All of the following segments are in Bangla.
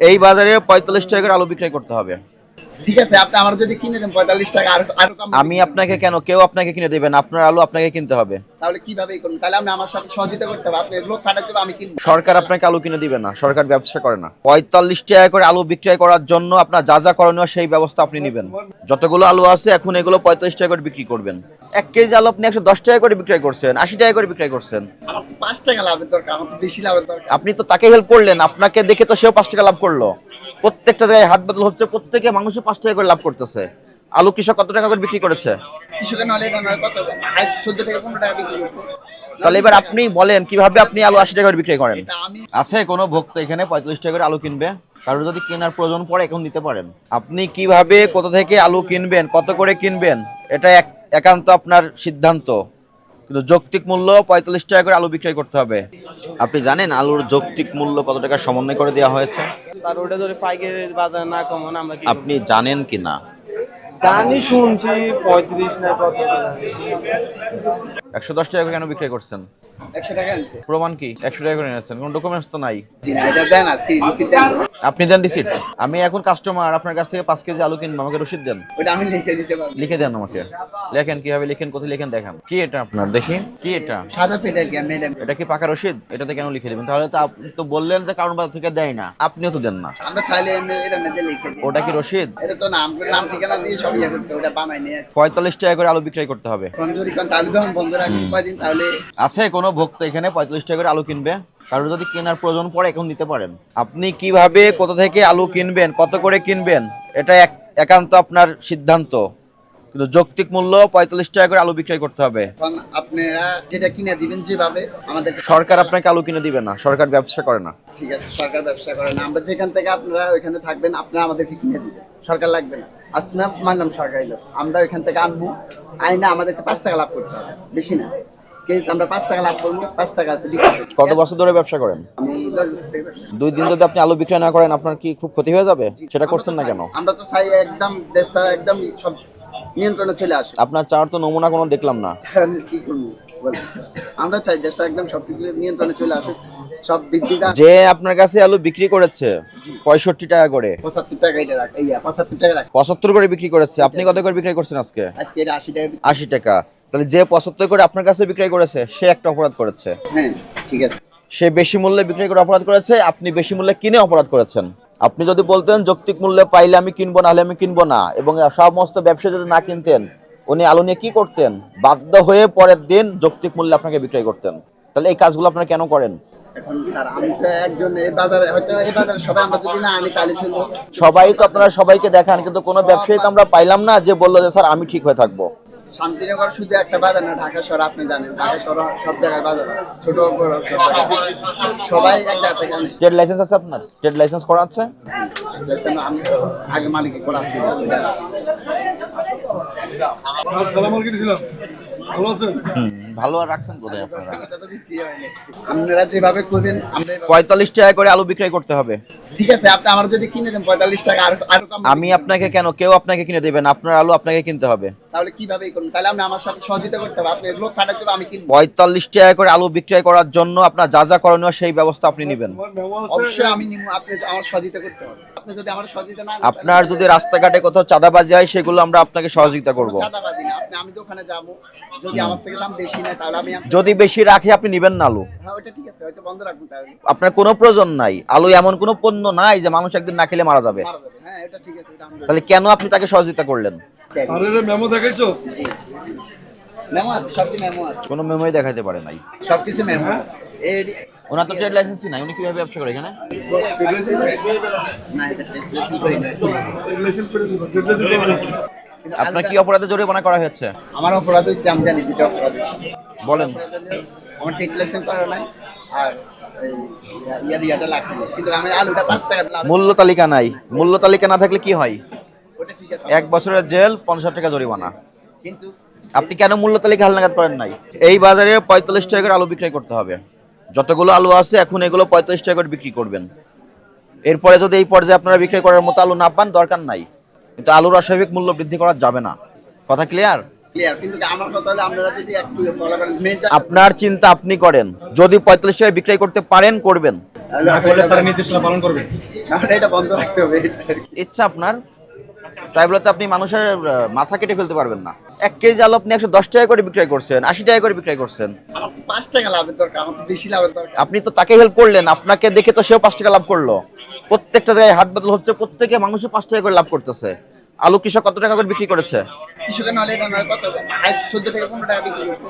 এই বাজারে পঁয়তাল্লিশ টাকা করে আলু বিক্রয় করতে হবে। ঠিক আছে আপনি আমার যদি কিনে দেন পঁয়তাল্লিশ টাকা আর আমি আপনাকে কেন কেউ আপনাকে কিনে দেবেন আপনার আলু আপনাকে কিনতে হবে। তাহলে কীভাবে করুন? তাহলে আপনি আমার সাথে সহযোগিতা করতে হবে। আপনি লোক হবে আমি কিনবো। সরকার আপনাকে আলু কিনে দিবে না। সরকার ব্যবসা করে না। পঁয়তাল্লিশ টাকা করে আলু বিক্রয় করার জন্য আপনার যা যা করণীয় সেই ব্যবস্থা আপনি নেবেন। যতগুলো আলু আছে এখন এগুলো পঁয়তাল্লিশ টাকা করে বিক্রি করবেন। এক কেজি আলু আপনি একশো দশ টাকা করে বিক্রয় করছেন আশি টাকা করে বিক্রয় করছেন। আমার তো পাঁচ টাকা লাভের দরকার আমার তো বেশি লাভের দরকার। আপনি তো তাকে হেল্প করলেন আপনাকে দেখে তো সেও পাঁচ টাকা লাভ করল। প্রত্যেকটা জায়গায় হাত বদল হচ্ছে প্রত্যেকে মানুষে পাঁচ টাকা করে লাভ করতেছে। আলু কৃষক কত টাকা করে বিক্রি করেছে? তাহলে এবার আপনি বলেন কীভাবে আপনি আলু আশি টাকা করে বিক্রি করেন? আছে কোনো ভক্ত এখানে পঁয়তাল্লিশ টাকা করে আলু কিনবে? কারও যদি কেনার প্রয়োজন পড়ে এখন দিতে পারেন। আপনি কীভাবে কোথা থেকে আলু কিনবেন কত করে কিনবেন এটা এক- একান্ত আপনার সিদ্ধান্ত। কিন্তু যৌক্তিক মূল্য পঁয়তাল্লিশ টাকা করে আলু বিক্রয় করতে হবে। আপনি জানেন আলুর যৌক্তিক মূল্য কত টাকা সমন্বয় করে দেওয়া হয়েছে? স্যার ওটা ধরে পাইকারি বাজার না কমন আমরা কি আপনি জানেন কি না? জানি শুনছি পঁয়ত্রিশ না একশো দশ টাকা কেন বিক্রয় করছেন? একশো টাকা আনছে। প্রমাণ কি? একশো টাকা করে কোনো ডকুমেন্টস তো নাই। এটা দেন আছে রিসিট দেন। আপনি দেন রিসিট আমি এখন কাস্টমার আপনার কাছ থেকে কেজি আলু কিনবো আমাকে রসিদ দেন। ওটা আমি লিখে দিতে পারব। লিখে দেন আমাকে। লেখেন কীভাবে লিখেন কোথায় লিখেন দেখান। কি এটা আপনার? দেখি। কি এটা? সাদা পেটার কি আপনি এটা এটা কি পাকা রসিদ? এটাতে কেন লিখে দেবেন? তাহলে তো আপনি তো বললেন যে কারণ বাজার থেকে দেয় না। আপনিও তো দেন না। আমরা চাইলে এটা মধ্যে লিখে দিই। ওটা কি রসিদ? এটা তো নাম নাম ঠিকানা দিয়ে সব ইয়ে করতে ওটা বানাই নিয়ে পঁয়তাল্লিশ টাকা করে আলু বিক্রয় করতে হবে। কঞ্জুরি কারণ তাহলে বন্ধ রাখি কয়দিন তাহলে আছে কোনো ভক্ত এখানে পঁয়তাল্লিশ টাকা করে আলু কিনবে? কারও যদি কেনার প্রয়োজন পড়ে এখন দিতে পারেন। আপনি কীভাবে কোথা থেকে আলু কিনবেন কত করে কিনবেন এটা একান্ত আপনার সিদ্ধান্ত। কিন্তু যৌক্তিক মূল্য পঁয়তাল্লিশ টাকা করে আলু বিক্রয় করতে হবে। আপনারা যেটা কিনে দিবেন যেভাবে আমাদের সরকার আপনাকে আলু কিনে দিবে না সরকার ব্যবসা করে না। ঠিক আছে সরকার ব্যবসা করে না। আমরা যেখান থেকে আপনারা ওইখানে থাকবেন আপনারা আমাদেরকে কিনে দিবেন। সরকার লাগবে না। আপনার মানলাম সরকারি লোক। আমরা ওইখান থেকে আনব। আইনা আমাদেরকে পাঁচ টাকা লাভ করতে হবে। বেশি না। আমরা পাঁচ টাকা লাভ করব পাঁচ টাকা বিক্রি কত বছর ধরে ব্যবসা করেন? দুই দিন যদি আপনি আলু বিক্রয় না করেন আপনার কি খুব ক্ষতি হয়ে যাবে? সেটা করছেন না কেন? আমরা তো চাই একদম দেশটা একদম সব নিয়ন্ত্রণে চলে আসে আপনার চার তো নমুনা কোনো দেখলাম না। কি করব? আমরা চাই দেশটা একদম সবকিছু নিয়ন্ত্রণে চলে আসুক। সব বৃদ্ধি যে আপনার কাছে আলু বিক্রি করেছে পঁয়ষট্টি টাকা করে। পঁচাত্তর টাকা এটা রাখ এই পঁচাত্তর টাকা রাখ পঁচাত্তর করে বিক্রি করেছে। আপনি কত করে বিক্রি করছেন আজকে? আজকে এটা আশি টাকা বিক্রি- আশি টাকা। তাহলে যে পঁচাত্তর করে আপনার কাছে বিক্রয় করেছে সে একটা অপরাধ করেছে। হ্যাঁ ঠিক আছে। সে বেশি মূল্যে বিক্রয় করে অপরাধ করেছে আপনি বেশি মূল্যে কিনে অপরাধ করেছেন। আপনি যদি বলতেন যৌক্তিক মূল্যে পাইলে আমি কিনবো না হলে আমি কিনবো না এবং সমস্ত ব্যবসায়ী যদি না কিনতেন উনি আলু নিয়ে কি করতেন? বাধ্য হয়ে পরের দিন যৌক্তিক মূল্যে আপনাকে বিক্রয় করতেন। তাহলে এই কাজগুলো আপনারা কেন করেন? সবাই তো আপনারা সবাইকে দেখান কিন্তু কোনো ব্যবসায়ী তো আমরা পাইলাম না যে বলল যে স্যার আমি ঠিক হয়ে থাকব। শান্তিনগর শুধু একটা বাজার না ঢাকা শহর আপনি জানেন। ঢাকা শহর সব জায়গায় বাজার আছে। ছোট বড় সব সবাই এক জায়গা থেকে ট্রেড লাইসেন্স আছে আপনার? ট্রেড লাইসেন্স করা আছে? আমি আগে মালিকে করা আর সালাম আলাইকুম ভালো আছেন? ভালো আর রাখছেন কোথায় আপনারা? হয়নি। আপনারা যেভাবে করবেন আমরা এভাবে- পঁয়তাল্লিশ টাকা করে আলু বিক্রয় করতে হবে। ঠিক আছে আপনি আমার যদি কিনে দেন পঁয়তাল্লিশ টাকা আর আমি আপনাকে কেন কেউ আপনাকে কিনে দেবেন আপনার আলু আপনাকে কিনতে হবে। তাহলে কীভাবে করুন? তাহলে আপনি আমার সাথে সহযোগিতা করতে হবে। আপনি লোক পাঠাতে হবে আমি কিনবো। পঁয়তাল্লিশ টাকা করে আলু বিক্রয় করার জন্য আপনার যা যা করণীয় সেই ব্যবস্থা আপনি নেবেন। অবশ্যই আমি নিব। আপনি আমার সহযোগিতা করতে হবে। আপনি যদি আমার সহযোগিতা না আপনার যদি রাস্তাঘাটে কোথাও চাঁদাবাজি হয় সেগুলো আমরা আপনাকে সহযোগিতা করব। চাঁদাবাজি না। আপনি আমি দোকানে যাব। যদি আমার থেকে দাম বেশি নেয় তাহলে আমি যদি বেশি রাখে আপনি নিবেন না আলু। হ্যাঁ ওটা ঠিক আছে। হয়তো বন্ধ রাখব তাহলে। আপনার কোনো প্রয়োজন নাই। আলু এমন কোনো পণ্য নাই যে মানুষ একদিন না খেলে মারা যাবে। হ্যাঁ এটা ঠিক আছে এটা আমি তাহলে কেন আপনি তাকে সহযোগিতা করলেন? মেমো দেখাইছো? জি। মেমো আছে সব মেমো আছে। কোনো মেমোই দেখাইতে পারে নাই। সব কিছু মেমো ওনার তো ট্রেড লাইসেন্সই নাই উনি কীভাবে ব্যবসা করে এখানে? আপনার কি অপরাধে জরিমানা করা হয়েছে? আমার অপরাধ হয়েছে আমি জানি দুটো অপরাধ বলেন। আমার টেক লাইসেন্স করা নাই আর ইয়াটা লাগছে কিন্তু আমি আলুটা পাঁচ টাকা মূল্য তালিকা নাই। মূল্য তালিকা না থাকলে কি হয়? ওটা ঠিক আছে। এক বছরের জেল পঞ্চাশ টাকা জরিমানা। কিন্তু আপনি কেন মূল্য তালিকা হালনাগাদ করেন নাই? এই বাজারে পঁয়তাল্লিশ টাকা করে আলু বিক্রয় করতে হবে। যতগুলো আলু আছে এখন এগুলো পঁয়তাল্লিশ টাকা করে বিক্রি করবেন। এরপরে যদি এই পর্যায়ে আপনারা বিক্রয় করার মতো আলু না পান দরকার নাই। কিন্তু আলুর অস্বাভাবিক মূল্য বৃদ্ধি করা যাবে না। কথা ক্লিয়ার ক্লিয়ার কিন্তু আমার কথা হলো আপনারা যদি একটু ফলো করেন আপনার চিন্তা আপনি করেন। যদি পঁয়তাল্লিশ টাকায় বিক্রয় করতে পারেন করবেন। না করলে স্যার নির্দেশনা পালন করবেন নাহলে এটা বন্ধ রাখতে হবে। এটা আর কি। ইচ্ছা আপনার? তাই বলে তো আপনি মানুষের মাথা কেটে ফেলতে পারবেন না। এক কেজি আলু আপনি একশো দশ টাকা করে বিক্রয় করছেন আশি টাকা করে বিক্রয় করছেন। পাঁচ টাকা লাভের দরকার আমার তো বেশি লাভের দরকার। আপনি তো তাকে হেল্প করলেন আপনাকে দেখে তো সেও পাঁচ টাকা লাভ করল। প্রত্যেকটা জায়গায় হাত বদল হচ্ছে প্রত্যেকে মানুষে পাঁচ টাকা করে লাভ করতেছে। আলু কৃষক কত টাকা করে বিক্রি করেছে? কৃষকের নলে কত? চোদ্দ থেকে পনেরো টাকা বিক্রি করছে।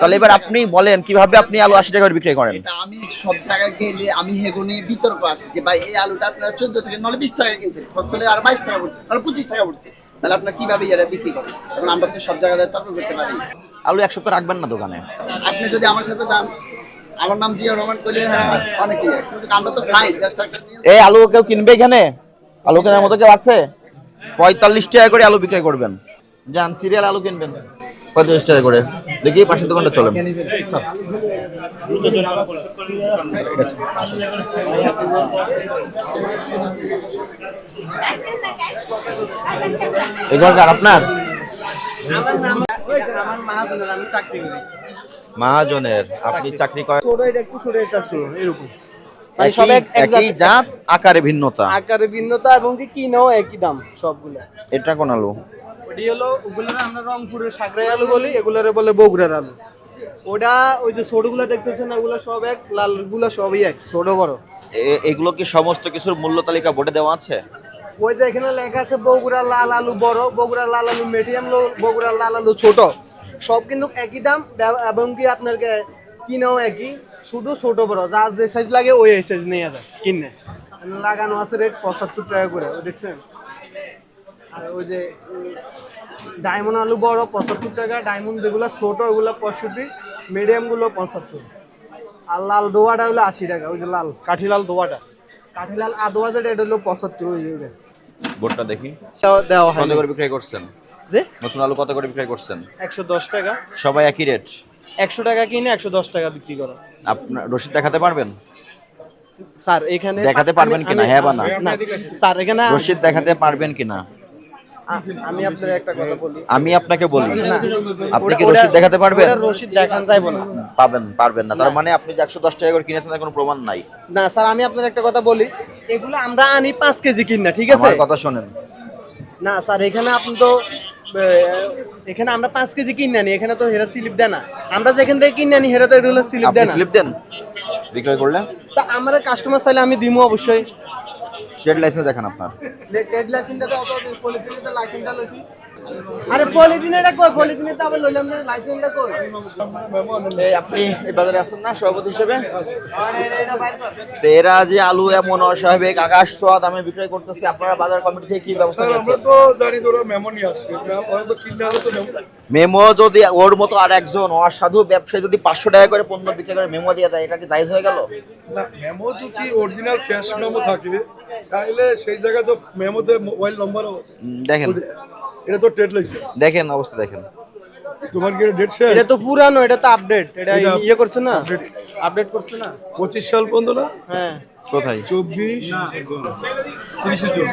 তাহলে এবার আপনি বলেন কীভাবে আপনি আলু আশি টাকা করে বিক্রি করেন? আমি সব জায়গায় গেলে আমি হেগো নিয়ে বিতর্ক আসি যে ভাই এই আলুটা আপনারা চোদ্দ থেকে নলে বিশ টাকা কিনছেন ফসলে আর বাইশ টাকা পড়ছে তাহলে পঁচিশ টাকা পড়ছে। তাহলে আপনার কীভাবে এটা বিক্রি করেন? এখন আমরা তো সব জায়গায় তর্ক করতে পারি। আলু এক সপ্তাহ রাখবেন না দোকানে? আপনি যদি আমার সাথে যান আমার নাম জিয়া রহমান করলে হ্যাঁ আমরা তো চাই এই আলু কেউ কিনবে এখানে? আলু কেনার মতো কেউ আছে? পঁয়তাল্লিশ টাকা করে আলু বিক্রয় করবেন। যান সিরিয়াল আলু কিনবেন। পঁয়তাল্লিশ টাকা করে। দেখি পাশের দোকানটা চলেন এই আপনার? মহাজনের। আপনি চাকরি করেন। মানে সব একই- এক এক একই জাত আকারে ভিন্নতা। আকারে ভিন্নতা এবং কি কিনাও একই দাম সবগুলো? এটা কোন আলু? ওটি হলো ওগুলোর আমরা রংপুরের সাগরাই আলু বলি এগুলোরে বলে বগুড়ার আলু। ওটা ওই যে ছোটগুলো দেখতেছেন ওগুলো সব এক লালগুলো সবই এক। ছোট বড়। এ- এগুলো কি সমস্ত কিছুর মূল্য তালিকা বোর্ডে দেওয়া আছে? ওই যে এখানে লেখা আছে বগুড়া লাল আলু বড় বগুড়া লাল আলু মিডিয়াম বগুড়া লাল আলু ছোট। সব কিন্তু একই দাম এবং কি আপনার কে- কিনাও একই। শুধু ছোট বড় যার যে সাইজ লাগে ওই সাইজ নিয়ে যায় কিনে। লাগানো আছে রেট পঁচাত্তর টাকা করে দেখছেন? আর ওই যে ডায়মন্ড আলু বড় পঁচাত্তর টাকা ডায়মন্ড যেগুলো ছোট ওগুলো পঁয়ষট্টি মিডিয়ামগুলো পঁচাত্তর। আর লাল দোয়াটা হলো আশি টাকা ওই যে লাল। কাঠি লাল দোয়াটা? কাঠি লাল আদোয়া যেটা এটা হলো পঁচাত্তর ওই যে বোর্ডটা দেখি। দেওয়া- হয় করে বিক্রয় করছেন? যে নতুন আলু কত করে বিক্রয় করছেন? একশো দশ টাকা। সবাই একই রেট একশো টাকা কিনে একশো দশ টাকা বিক্রি করো। আপনার রসিদ দেখাতে পারবেন? স্যার এখানে দেখাতে পারবেন কিনা? হ্যাঁ বা না? স্যার এখানে রসিদ দেখাতে পারবেন কিনা? আমি আপনার একটা কথা বলি। আমি আপনাকে বলি। আপনি কি রসিদ দেখাতে পারবেন? রসিদ দেখান যাইব না। পাবেন পারবেন না। তার মানে আপনি যে একশো দশ টাকা করে কিনেছেন তার কোনো প্রমাণ নাই। না স্যার আমি আপনার একটা কথা বলি। এগুলো আমরা আনি পাঁচ কেজি কিনা ঠিক আছে? আমার কথা শোনেন। না স্যার এখানে আপনি তো এখানে আমরা পাঁচ কেজি কিনে আনি এখানে তো হেরা স্লিপ দেয় না। আমরা যেখান থেকে কিনে আনি হেরা তো এগুলো স্লিপ দেয় না। স্লিপ দেন? বিক্রয় করলে? তা আমার কাস্টমার চাইলে আমি দিমু অবশ্যই। ট্রেড লাইসেন্স দেখান আপনার। ট্রেড লাইসেন্সটা তো পলিথিনে তো লাইসেন্সটা লইছি। আরে কই? পলিথিনে তো আবার লইলাম না লাইসেন্সটা কই? এই আপনি এই বাজারে আছেন না সভাপতি হিসেবে? তো এরা যে আলু এমন অস্বাভাবিক আকাশ ছোঁয়া দামে বিক্রয় করতেছে। আপনারা বাজার কমিটি থেকে কি ব্যবস্থা আমরা তো জানি ধরো ওরা মেমো নিয়ে আসবে ওরা তো তো মেমো মেমো যদি ওর মতো আর একজন অসাধু ব্যবসায়ী যদি পাঁচশো টাকা করে পণ্য বিক্রি করে মেমো দিয়ে দেয় এটা কি জায়জ হয়ে গেল? না মেমো যদি অরিজিনাল ক্যাশ মেমো থাকে তাহলে সেই জায়গায় তো মেমোতে মোবাইল নম্বরও দেখেন। এটা তো টেট লাগছে দেখেন অবস্থা দেখেন। তোমার কি ডেট শেষ? এটা তো পুরানো এটা তো আপডেট এটা ইয়ে করছে না? আপডেট করছে না? 25 সাল পর্যন্ত না? হ্যাঁ। কোথায়? 24 30 জুন।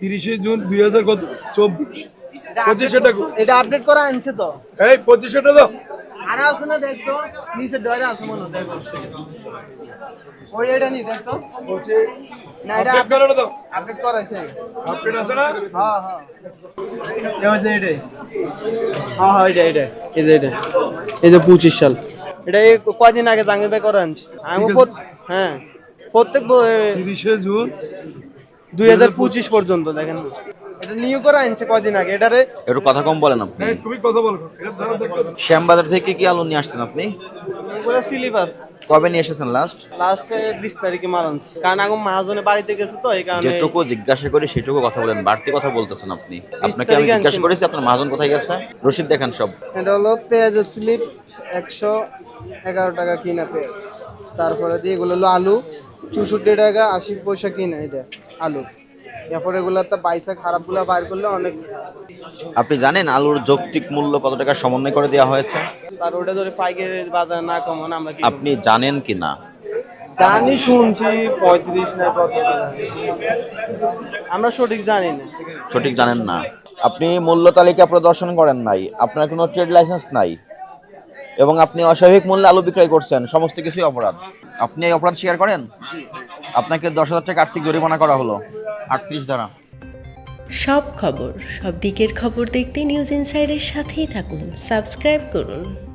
30 জুন 2000 কত? 24 পঁচিশশো টাকা। এটা আপডেট করা আনছে তো। এই আছে না তো। হ্যাঁ, হ্যাঁ।, হ্যাঁ এটা। এটা সাল। এটা কদিন আগে জাঙ্গিবে করে আনছি? আমি হ্যাঁ। প্রত্যেক 30 জুন। 2025 পর্যন্ত দেখেন। এটা নিউ করে আনছে কয়দিন আগে এটারে? একটু কথা কম বলেন আপনি। তুমি কথা বলো এটা ধরো দেখো। শ্যামবাজার থেকে কি আলু নিয়ে আসছেন আপনি? সিলেবাস। কবে নিয়ে এসেছেন লাস্ট লাস্টে বিশ তারিখে আনছে। কারণ বাড়িতে গেছে তো এই কারণে যেটুকু জিজ্ঞাসা করি সেটুকু কথা বলেন। বাড়তি কথা বলতেছেন আপনি। আপনাকে আমি জিজ্ঞাসা করেছি আপনার মহাজন কোথায় গেছে? রসিদ দেখান সব। এটা হলো পেঁয়াজের স্লিপ একশো এগারো টাকা কিনা পেঁয়াজ। তারপরে দিয়ে এগুলো হলো আলু চৌষট্টি টাকা আশি পয়সা কিনা এটা আলু। এরপর এগুলো তো বাইসা খারাপগুলো বাইর করলে অনেক আপনি জানেন আলুর যৌক্তিক মূল্য কত টাকা সমন্বয় করে দেওয়া হয়েছে? আর ওটা ধরে পাইকারি বাজার না কমান আমরা কি আপনি জানেন কি না? জানি শুনছি পঁয়ত্রিশ না কত আমরা সঠিক জানি না। সঠিক জানেন না। আপনি মূল্য তালিকা প্রদর্শন করেন নাই আপনার কোনো ট্রেড লাইসেন্স নাই এবং আপনি অস্বাভাবিক মূল্যে আলু বিক্রয় করছেন সমস্ত কিছুই অপরাধ। আপনি এই অপরাধ স্বীকার করেন? আপনাকে দশ হাজার টাকা আর্থিক জরিমানা করা হলো। আটত্রিশ দ্বারা সব খবর সব দিকের খবর দেখতে নিউজ ইনসাইডের সাথেই থাকুন সাবস্ক্রাইব করুন।